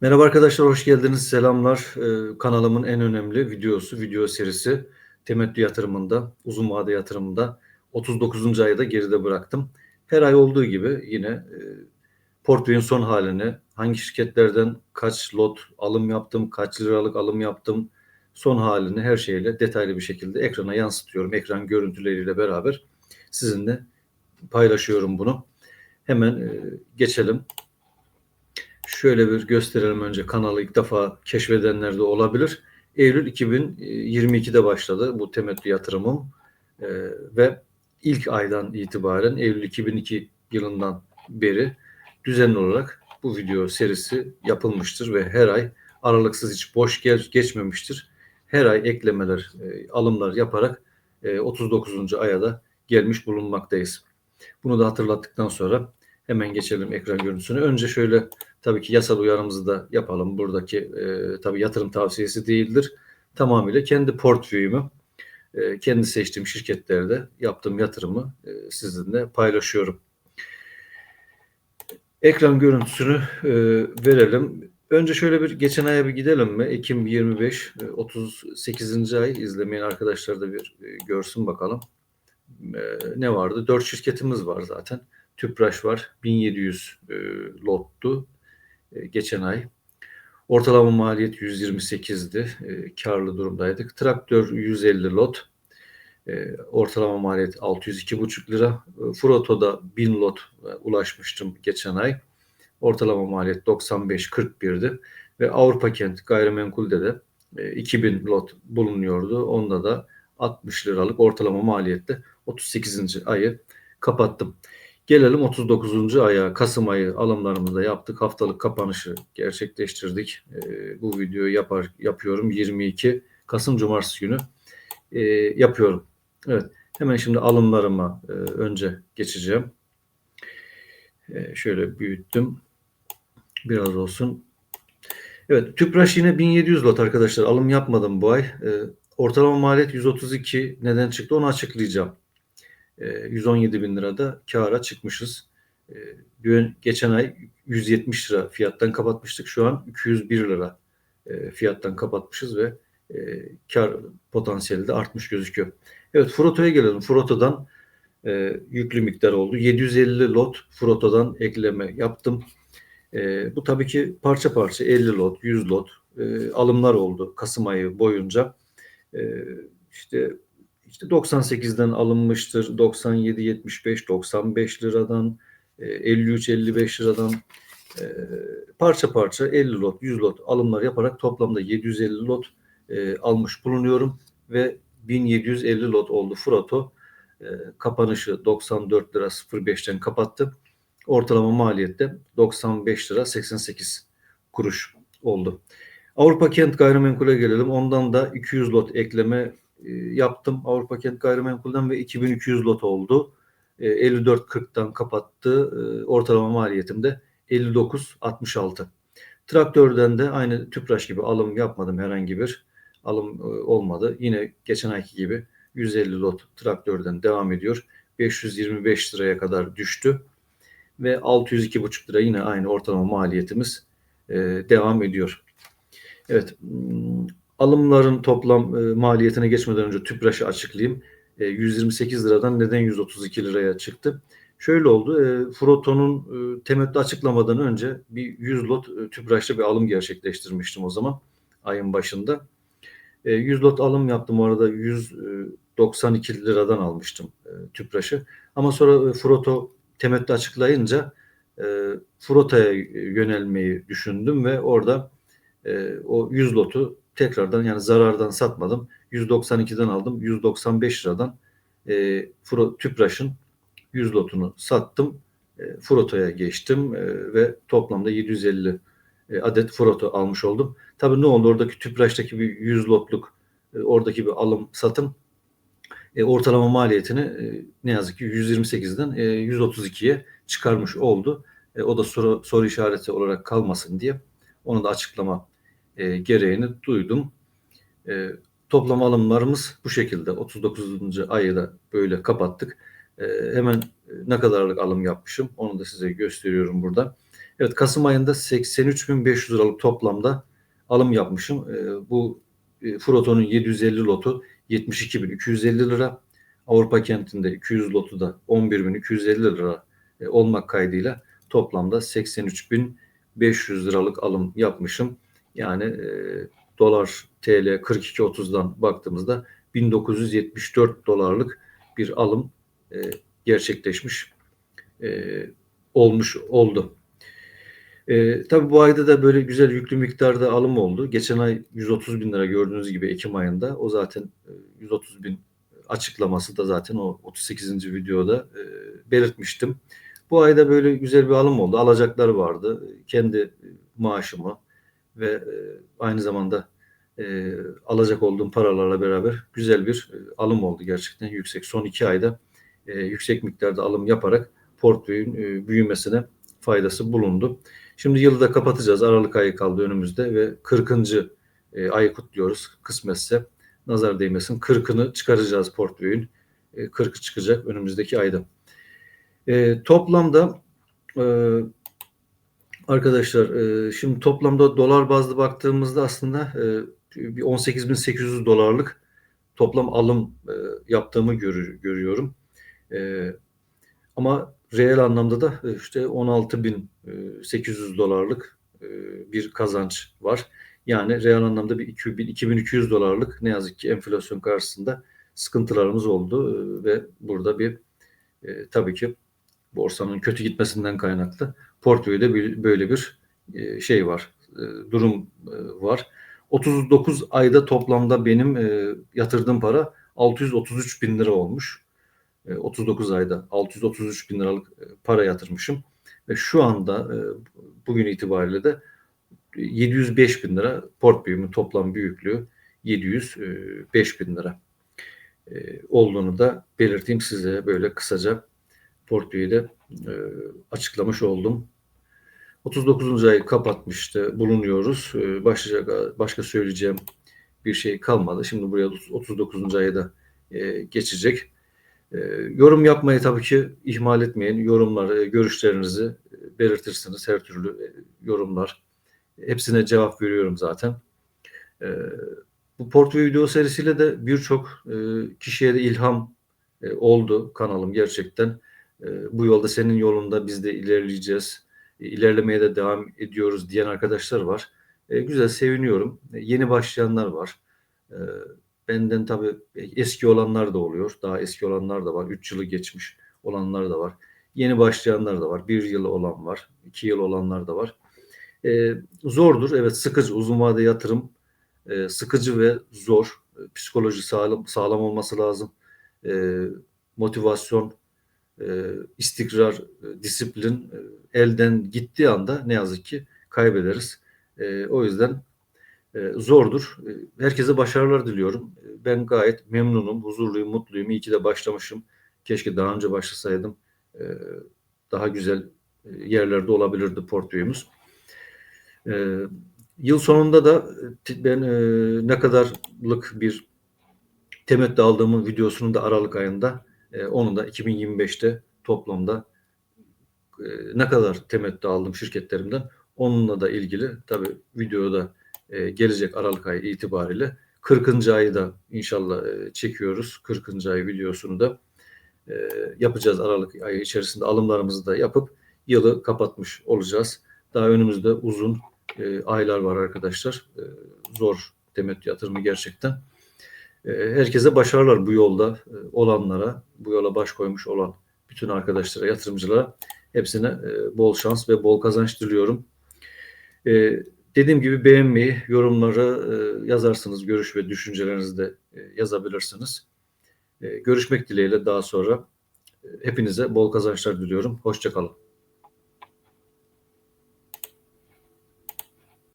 Merhaba arkadaşlar, hoş geldiniz. Selamlar. Ee, kanalımın en önemli videosu, video serisi temettü yatırımında, uzun vade yatırımında 39. ayda geride bıraktım. Her ay olduğu gibi yine e, portföyün son halini, hangi şirketlerden kaç lot alım yaptım, kaç liralık alım yaptım, son halini her şeyle detaylı bir şekilde ekrana yansıtıyorum. Ekran görüntüleriyle beraber sizinle paylaşıyorum bunu. Hemen e, geçelim Şöyle bir gösterelim önce kanalı ilk defa keşfedenler de olabilir. Eylül 2022'de başladı bu temettü yatırımım ee, ve ilk aydan itibaren Eylül 2002 yılından beri düzenli olarak bu video serisi yapılmıştır ve her ay aralıksız hiç boş geçmemiştir. Her ay eklemeler, e, alımlar yaparak e, 39. aya da gelmiş bulunmaktayız. Bunu da hatırlattıktan sonra hemen geçelim ekran görüntüsüne. Önce şöyle Tabii ki yasal uyarımızı da yapalım. Buradaki e, tabii yatırım tavsiyesi değildir. Tamamıyla kendi portföyümü, e, kendi seçtiğim şirketlerde yaptığım yatırımı e, sizinle paylaşıyorum. Ekran görüntüsünü e, verelim. Önce şöyle bir geçen aya bir gidelim mi? Ekim 25, 38. E, ay izlemeyen arkadaşlar da bir e, görsün bakalım. E, ne vardı? 4 şirketimiz var zaten. Tüpraş var. 1700 e, lottu. E, geçen ay. Ortalama maliyet 128'di. E, karlı durumdaydık. Traktör 150 lot. E, ortalama maliyet 602,5 lira. E, Froto'da 1000 lot e, ulaşmıştım geçen ay. Ortalama maliyet 95-41'di. Ve Avrupa Kent gayrimenkulde de e, 2000 lot bulunuyordu. Onda da 60 liralık ortalama maliyette 38. ayı kapattım. Gelelim 39. aya Kasım ayı alımlarımızı yaptık. Haftalık kapanışı gerçekleştirdik. E, bu videoyu yapar yapıyorum 22 Kasım Cumartesi günü e, yapıyorum. Evet. Hemen şimdi alımlarıma e, önce geçeceğim. E, şöyle büyüttüm. Biraz olsun. Evet. Tüpraş yine 1700 lot arkadaşlar. Alım yapmadım bu ay. E, ortalama maliyet 132. Neden çıktı onu açıklayacağım. 117 ee, bin lirada kâra çıkmışız. Ee, geçen ay 170 lira fiyattan kapatmıştık. Şu an 201 lira e, fiyattan kapatmışız ve e, kar potansiyeli de artmış gözüküyor. Evet Froto'ya gelelim. Froto'dan e, yüklü miktar oldu. 750 lot Froto'dan ekleme yaptım. bu tabii ki parça parça 50 lot, 100 lot alımlar oldu Kasım ayı boyunca. İşte işte 98'den alınmıştır. 97, 75, 95 liradan, 53, e, 55 liradan e, parça parça 50 lot, 100 lot alımlar yaparak toplamda 750 lot e, almış bulunuyorum ve 1750 lot oldu Froto. Kapanışı 94 lira 05'ten kapattı. Ortalama maliyette 95 lira 88 kuruş oldu. Avrupa Kent Gayrimenkul'e gelelim. Ondan da 200 lot ekleme e, yaptım Avrupa Kent Gayrimenkul'den ve 2200 lot oldu. E, 54.40'tan kapattı. E, ortalama maliyetim de 59.66. Traktörden de aynı Tüpraş gibi alım yapmadım herhangi bir alım e, olmadı. Yine geçen ayki gibi 150 lot traktörden devam ediyor. 525 liraya kadar düştü ve 602,5 lira yine aynı ortalama maliyetimiz devam ediyor. Evet, hmm, Alımların toplam e, maliyetine geçmeden önce tüpraşı açıklayayım. E, 128 liradan neden 132 liraya çıktı? Şöyle oldu. E, Froto'nun e, temettü açıklamadan önce bir 100 lot e, tüpraşlı bir alım gerçekleştirmiştim o zaman ayın başında. E, 100 lot alım yaptım. Orada 192 liradan almıştım e, tüpraşı. Ama sonra e, Froto temettü açıklayınca e, Frota'ya yönelmeyi düşündüm ve orada e, o 100 lotu tekrardan yani zarardan satmadım. 192'den aldım. 195 liradan e, Fro, Tüpraş'ın 100 lotunu sattım. E, Froto'ya geçtim e, ve toplamda 750 e, adet Froto almış oldum. Tabii ne oldu oradaki Tüpraş'taki bir 100 lotluk e, oradaki bir alım satım e, ortalama maliyetini e, ne yazık ki 128'den e, 132'ye çıkarmış oldu. E, o da soru, soru işareti olarak kalmasın diye onu da açıklama e, gereğini duydum. E, toplam alımlarımız bu şekilde 39. ayı da böyle kapattık. E, hemen ne kadarlık alım yapmışım onu da size gösteriyorum burada. Evet Kasım ayında 83.500 liralık toplamda alım yapmışım. E, bu e, Froto'nun 750 lotu 72.250 lira. Avrupa kentinde 200 lotu da 11.250 lira e, olmak kaydıyla toplamda 83.500 liralık alım yapmışım. Yani e, dolar TL 42.30'dan baktığımızda 1974 dolarlık bir alım e, gerçekleşmiş e, olmuş oldu. E, tabii bu ayda da böyle güzel yüklü miktarda alım oldu. Geçen ay 130 bin lira gördüğünüz gibi Ekim ayında. O zaten e, 130 bin açıklaması da zaten o 38. videoda e, belirtmiştim. Bu ayda böyle güzel bir alım oldu. Alacaklar vardı. Kendi maaşımı ve e, aynı zamanda e, alacak olduğum paralarla beraber güzel bir e, alım oldu gerçekten yüksek. Son iki ayda yüksek miktarda alım yaparak portföyün büyümesine faydası bulundu. Şimdi yılı da kapatacağız. Aralık ayı kaldı önümüzde ve 40. E, ayı kutluyoruz kısmetse. Nazar değmesin. 40'ını çıkaracağız portföyün. E, 40'ı çıkacak önümüzdeki ayda. E, toplamda e, arkadaşlar e, şimdi toplamda dolar bazlı baktığımızda aslında e, bir 18.800 dolarlık toplam alım e, yaptığımı görüyorum. Ama reel anlamda da işte 16.800 e, dolarlık bir kazanç var. Yani reel anlamda bir 2200 dolarlık ne yazık ki enflasyon karşısında sıkıntılarımız oldu ve burada bir e, tabii ki borsanın kötü gitmesinden kaynaklı portföyde böyle bir e, şey var, e, durum e, var. 39 ayda toplamda benim yatırdığım para 633 bin lira olmuş. 39 e, ayda 633 bin liralık para yatırmışım. Ve şu anda bugün itibariyle de 705 bin lira portföyümün toplam büyüklüğü 705 bin lira olduğunu da belirteyim size böyle kısaca portföyü de açıklamış oldum. 39. ayı kapatmıştı bulunuyoruz. Başlayacak başka söyleyeceğim bir şey kalmadı. Şimdi buraya 39. ayı da geçecek. E, yorum yapmayı tabii ki ihmal etmeyin. Yorumları, görüşlerinizi e, belirtirsiniz. Her türlü e, yorumlar. Hepsine cevap veriyorum zaten. E, bu portföy video serisiyle de birçok e, kişiye de ilham e, oldu kanalım gerçekten. E, bu yolda senin yolunda biz de ilerleyeceğiz. E, ilerlemeye de devam ediyoruz diyen arkadaşlar var. E, güzel seviniyorum. E, yeni başlayanlar var. Benden tabii eski olanlar da oluyor. Daha eski olanlar da var. 3 yılı geçmiş olanlar da var. Yeni başlayanlar da var. 1 yıl olan var. 2 yıl olanlar da var. Zordur. Evet sıkıcı. Uzun vade yatırım sıkıcı ve zor. Psikoloji sağlam, sağlam olması lazım. Motivasyon, istikrar, e, disiplin e, elden gittiği anda ne yazık ki kaybederiz. E, o yüzden e, zordur. E, herkese başarılar diliyorum. E, ben gayet memnunum, huzurluyum, mutluyum. İyi ki de başlamışım. Keşke daha önce başlasaydım. E, daha güzel e, yerlerde olabilirdi portföyümüz. E, yıl sonunda da e, ben e, ne kadarlık bir temettü aldığımın videosunu da Aralık ayında e, onu da 2025'te toplamda e, ne kadar temettü aldım şirketlerimden onunla da ilgili tabi videoda e, gelecek Aralık ayı itibariyle 40. ayı da inşallah e, çekiyoruz. 40. ay videosunu da e, yapacağız Aralık ayı içerisinde alımlarımızı da yapıp yılı kapatmış olacağız. Daha önümüzde uzun e, aylar var arkadaşlar. E, zor temettü yatırımı gerçekten. E, herkese başarılar bu yolda e, olanlara, bu yola baş koymuş olan bütün arkadaşlara, yatırımcılara hepsine e, bol şans ve bol kazanç diliyorum. Dediğim gibi beğenmeyi, yorumları yazarsınız, görüş ve düşüncelerinizi de yazabilirsiniz. Görüşmek dileğiyle daha sonra hepinize bol kazançlar diliyorum. Hoşçakalın.